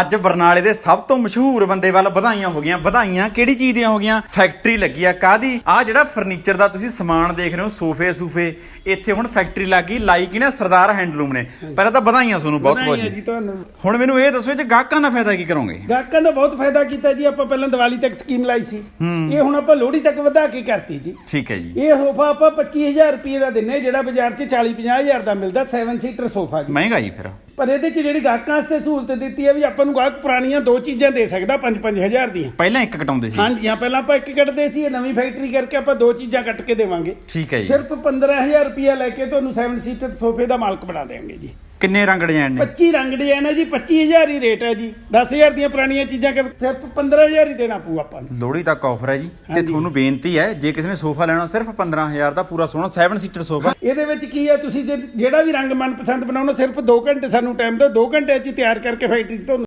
ਅੱਜ ਬਰਨਾਲੇ ਦੇ ਸਭ ਤੋਂ ਮਸ਼ਹੂਰ ਬੰਦੇ ਵੱਲ ਵਧਾਈਆਂ ਹੋ ਗਈਆਂ। ਵਧਾਈਆਂ ਕਿਹੜੀ ਚੀਜ਼ ਦੀਆਂ ਹੋ ਗਈਆਂ? ਫੈਕਟਰੀ ਲੱਗੀ ਆ ਕਾਦੀ ਆ ਜਿਹੜਾ ਫਰਨੀਚਰ ਦਾ ਤੁਸੀਂ ਸਮਾਨ ਦੇਖ ਰਹੇ ਹੋ ਸੋਫੇ ਸੂਫੇ ਇੱਥੇ ਹੁਣ ਫੈਕਟਰੀ ਲੱਗ ਗਈ। ਲਾਈ ਕੀ ਨਾ ਸਰਦਾਰ ਹੈਂਡਲੂਮ ਨੇ। ਪਹਿਲਾਂ ਤਾਂ ਵਧਾਈਆਂ ਤੁਹਾਨੂੰ ਬਹੁਤ ਬਹੁਤ ਜੀ ਤੁਹਾਨੂੰ। ਹੁਣ ਮੈਨੂੰ ਇਹ ਦੱਸੋ ਇਹ ਚ ਗਾਹਕਾਂ ਦਾ ਫਾਇਦਾ ਕੀ ਕਰੋਗੇ? ਗਾਹਕਾਂ ਦਾ ਬਹੁਤ ਫਾਇਦਾ ਕੀਤਾ ਜੀ। ਆਪਾਂ ਪਹਿਲਾਂ ਦੀਵਾਲੀ ਤੱਕ ਸਕੀਮ ਲਾਈ ਸੀ। ਇਹ ਹੁਣ ਆਪਾਂ ਲੋਹੜੀ ਤੱਕ ਵਧਾ ਕੇ ਕਰਤੀ ਜੀ। ਠੀਕ ਹੈ ਜੀ। ਇਹ ਸੋਫਾ ਆਪਾਂ 25000 ਰੁਪਏ ਦਾ ਦਿੰਨੇ ਜਿਹੜਾ ਬਾਜ਼ਾਰ 'ਚ 40 50000 ਦਾ ਮਿਲਦਾ 7 ਸੀਟਰ ਸੋਫਾ ਜੀ। ਮਹਿੰਗਾ ਜੀ ਫਿਰ। ਪਰ ਇਹਦੇ 'ਚ ਜਿਹੜੀ ਗਾਹਕਾਂ ਵਾਸਤੇ ਸਹੂਲਤ ਦਿੱਤੀ ਹੈ ਵੀ ਆਪਾਂ ਨੂੰ ਗਾਹਕ ਪੁਰਾਣੀਆਂ ਦੋ ਚੀਜ਼ਾਂ ਦੇ ਸਕਦਾ 5-5000 ਦੀਆਂ। ਪਹਿਲਾਂ ਇੱਕ ਕਟਾਉਂਦੇ ਸੀ। ਹਾਂਜੀ ਹਾਂ ਪਹਿਲਾਂ ਆਪਾਂ ਇੱਕ ਕੱਟਦੇ ਸੀ ਇਹ ਨਵੀਂ ਫੈਕਟਰੀ ਕਰਕੇ ਆਪਾਂ ਦੋ ਚੀਜ਼ਾਂ ਕੱਟ ਕੇ ਦੇਵਾਂਗੇ। ਠੀਕ ਹੈ ਜੀ। ਸਿਰਫ 15000 ਰੁਪਏ ਲੈ ਕੇ ਤੁਹਾਨੂੰ 7 ਸੀਟਰ ਸੋਫੇ ਦਾ ਮਾਲਕ ਬਣਾ ਦੇਵਾਂਗੇ ਜੀ। ਕਿੰਨੇ ਰੰਗ ਡਿਜ਼ਾਈਨ ਨੇ? 25 ਰੰਗ ਡਿਜ਼ਾਈਨ ਹੈ ਜੀ 25000 ਹੀ ਰੇਟ ਹੈ ਜੀ। 10000 ਦੀਆਂ ਪੁਰਾਣੀਆਂ ਚੀਜ਼ਾਂ ਕਰ ਸਿਰਫ 15000 ਹੀ ਦੇਣਾ ਪਊ ਆਪਾਂ ਨੂੰ। ਲੋਹੜੀ ਤੱਕ ਆਫਰ ਹੈ ਜੀ। ਤੇ। ਤੁਹਾਨੂੰ ਬੇਨਤੀ ਹੈ ਜੇ ਕਿਸੇ ਨੇ ਸੋਫਾ ਲੈਣਾ ਸਿਰਫ 15000 ਦਾ ਪੂਰਾ ਸੋਹਣਾ 7 ਸੀਟਰ ਸੋਫਾ। ਇਹਦੇ ਵਿੱਚ ਕੀ ਹੈ ਤੁਸੀਂ ਜੇ- ਜਿਹੜਾ ਵੀ ਰੰਗ ਮਨਪਸੰਦ ਬਣਾਉਣਾ ਸਿਰਫ 2 ਘੰਟੇ ਸਾਨੂੰ ਟਾਈਮ ਦਿਓ 2 ਘੰਟੇ 'ਚ ਹੀ ਤਿਆਰ ਕਰਕੇ ਫੈਕਟਰੀ 'ਚ ਤੁਹਾਨੂੰ